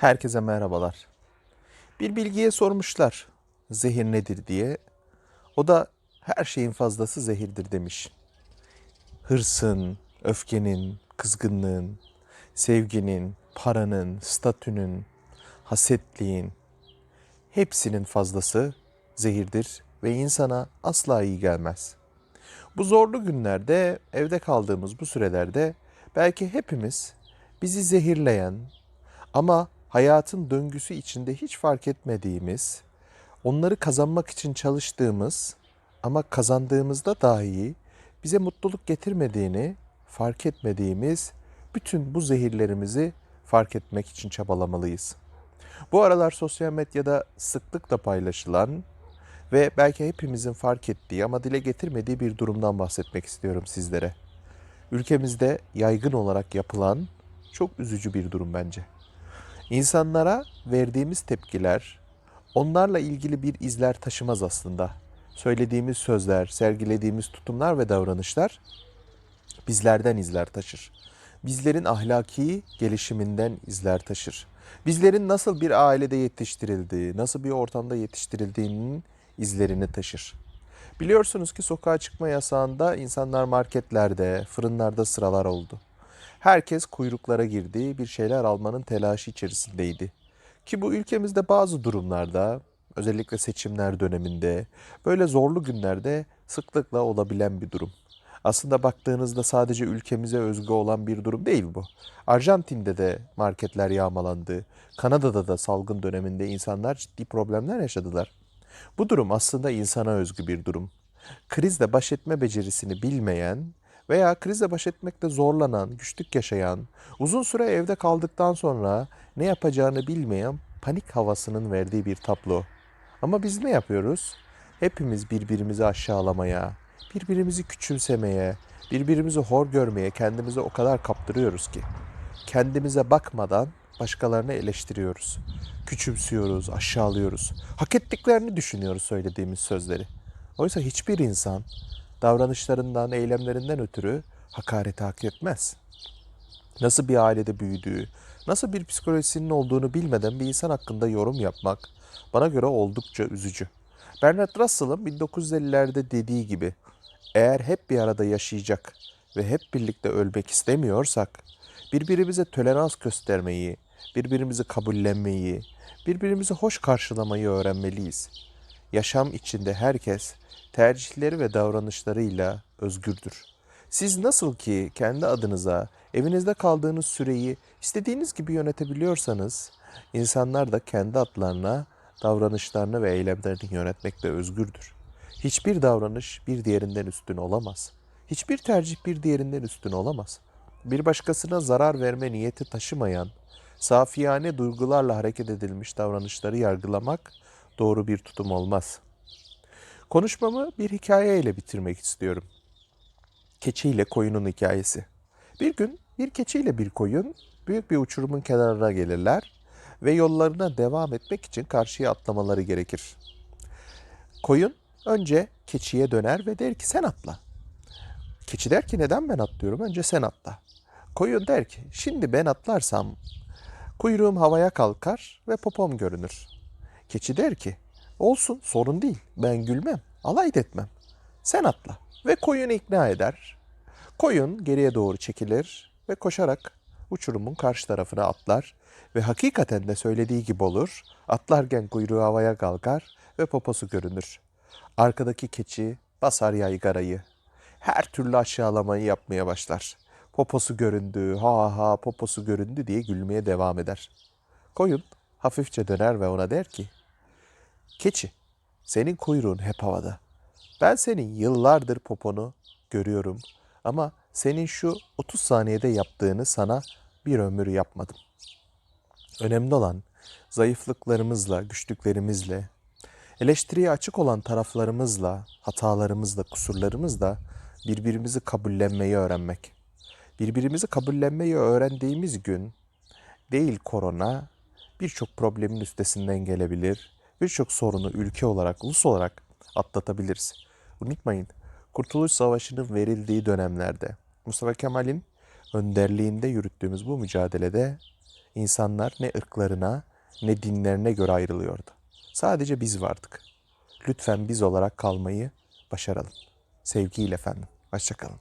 Herkese merhabalar. Bir bilgiye sormuşlar zehir nedir diye. O da her şeyin fazlası zehirdir demiş. Hırsın, öfkenin, kızgınlığın, sevginin, paranın, statünün, hasetliğin hepsinin fazlası zehirdir ve insana asla iyi gelmez. Bu zorlu günlerde, evde kaldığımız bu sürelerde belki hepimiz bizi zehirleyen, ama hayatın döngüsü içinde hiç fark etmediğimiz, onları kazanmak için çalıştığımız ama kazandığımızda dahi bize mutluluk getirmediğini fark etmediğimiz bütün bu zehirlerimizi fark etmek için çabalamalıyız. Bu aralar sosyal medyada sıklıkla paylaşılan ve belki hepimizin fark ettiği ama dile getirmediği bir durumdan bahsetmek istiyorum sizlere. Ülkemizde yaygın olarak yapılan çok üzücü bir durum bence. İnsanlara verdiğimiz tepkiler onlarla ilgili bir izler taşımaz aslında. Söylediğimiz sözler, sergilediğimiz tutumlar ve davranışlar bizlerden izler taşır. Bizlerin ahlaki gelişiminden izler taşır. Bizlerin nasıl bir ailede yetiştirildiği, nasıl bir ortamda yetiştirildiğinin izlerini taşır. Biliyorsunuz ki sokağa çıkma yasağında insanlar marketlerde, fırınlarda sıralar oldu. Herkes kuyruklara girdi, bir şeyler almanın telaşı içerisindeydi. Ki bu ülkemizde bazı durumlarda, özellikle seçimler döneminde, böyle zorlu günlerde sıklıkla olabilen bir durum. Aslında baktığınızda sadece ülkemize özgü olan bir durum değil bu. Arjantin'de de marketler yağmalandı. Kanada'da da salgın döneminde insanlar ciddi problemler yaşadılar. Bu durum aslında insana özgü bir durum. Krizle baş etme becerisini bilmeyen veya krizle baş etmekte zorlanan, güçlük yaşayan, uzun süre evde kaldıktan sonra ne yapacağını bilmeyen panik havasının verdiği bir tablo. Ama biz ne yapıyoruz? Hepimiz birbirimizi aşağılamaya, birbirimizi küçümsemeye, birbirimizi hor görmeye kendimizi o kadar kaptırıyoruz ki kendimize bakmadan başkalarını eleştiriyoruz. Küçümsüyoruz, aşağılıyoruz. Hak ettiklerini düşünüyoruz söylediğimiz sözleri. Oysa hiçbir insan davranışlarından, eylemlerinden ötürü hakareti hak etmez. Nasıl bir ailede büyüdüğü, nasıl bir psikolojisinin olduğunu bilmeden bir insan hakkında yorum yapmak bana göre oldukça üzücü. Bernard Russell'ın 1950'lerde dediği gibi eğer hep bir arada yaşayacak ve hep birlikte ölmek istemiyorsak birbirimize tolerans göstermeyi, birbirimizi kabullenmeyi, birbirimizi hoş karşılamayı öğrenmeliyiz. Yaşam içinde herkes tercihleri ve davranışlarıyla özgürdür. Siz nasıl ki kendi adınıza evinizde kaldığınız süreyi istediğiniz gibi yönetebiliyorsanız, insanlar da kendi adlarına davranışlarını ve eylemlerini yönetmekte özgürdür. Hiçbir davranış bir diğerinden üstün olamaz. Hiçbir tercih bir diğerinden üstün olamaz. Bir başkasına zarar verme niyeti taşımayan, safiyane duygularla hareket edilmiş davranışları yargılamak doğru bir tutum olmaz.'' Konuşmamı bir hikayeyle bitirmek istiyorum. Keçi ile koyunun hikayesi. Bir gün bir keçi ile bir koyun büyük bir uçurumun kenarına gelirler ve yollarına devam etmek için karşıya atlamaları gerekir. Koyun önce keçiye döner ve der ki sen atla. Keçi der ki neden ben atlıyorum? Önce sen atla. Koyun der ki şimdi ben atlarsam kuyruğum havaya kalkar ve popom görünür. Keçi der ki olsun sorun değil ben gülmem alay etmem. Sen atla ve koyunu ikna eder. Koyun geriye doğru çekilir ve koşarak uçurumun karşı tarafına atlar ve hakikaten de söylediği gibi olur. Atlarken kuyruğu havaya kalkar ve poposu görünür. Arkadaki keçi basar yaygarayı. Her türlü aşağılamayı yapmaya başlar. Poposu göründü, ha ha poposu göründü diye gülmeye devam eder. Koyun hafifçe döner ve ona der ki, Keçi, senin kuyruğun hep havada. Ben senin yıllardır poponu görüyorum ama senin şu 30 saniyede yaptığını sana bir ömür yapmadım. Önemli olan zayıflıklarımızla, güçlüklerimizle, eleştiriye açık olan taraflarımızla, hatalarımızla, kusurlarımızla birbirimizi kabullenmeyi öğrenmek. Birbirimizi kabullenmeyi öğrendiğimiz gün değil korona birçok problemin üstesinden gelebilir. Birçok sorunu ülke olarak, ulus olarak atlatabiliriz. Unutmayın, Kurtuluş Savaşı'nın verildiği dönemlerde Mustafa Kemal'in önderliğinde yürüttüğümüz bu mücadelede İnsanlar ne ırklarına ne dinlerine göre ayrılıyordu. Sadece biz vardık. Lütfen biz olarak kalmayı başaralım. Sevgiyle efendim. Hoşçakalın.